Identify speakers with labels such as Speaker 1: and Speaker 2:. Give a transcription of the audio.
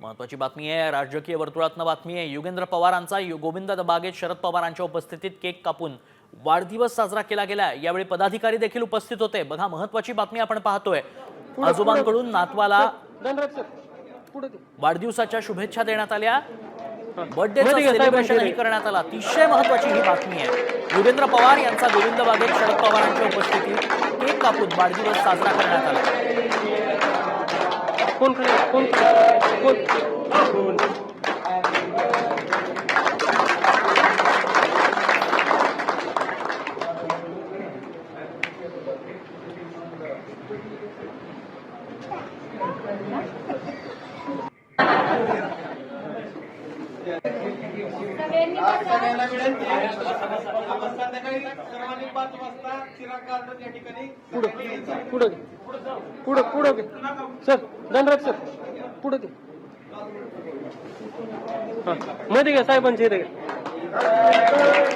Speaker 1: महत्वाची बातमी आहे. राजकीय वर्तुळातनं बातमी आहे. युगेंद्र पवारांचा यु- गोविंद बागेत शरद पवारांच्या उपस्थितीत केक कापून वाढदिवस साजरा केला गेला यावेळी पदाधिकारी देखील उपस्थित होते. बघा महत्वाची बातमी आपण पाहतोय. आजोबांकडून नातवाला. वाढदिवसाच्या शुभेच्छा देण्यात आल्या.
Speaker 2: रे.
Speaker 1: करण्यात आलं. अतिशय महत्वाची ही बातमी आहे. युगेंद्र पवार यांचा गोविंद बागेत शरद पवारांच्या उपस्थितीत केक कापून वाढदिवस साजरा करण्यात आला.
Speaker 2: कोण खाली कोण कोण
Speaker 3: सगळ्यांना विनंती आहे. आपण संध्याकाळी सर्वांनी पाच वाजता चिराग गार्डन या ठिकाणी सगळ्यांनी यायचं.
Speaker 2: पुढे पुढे पुढे घे. सर धनराज सर पुढे हा मध्ये घ्या साहेबांची इथे घ्या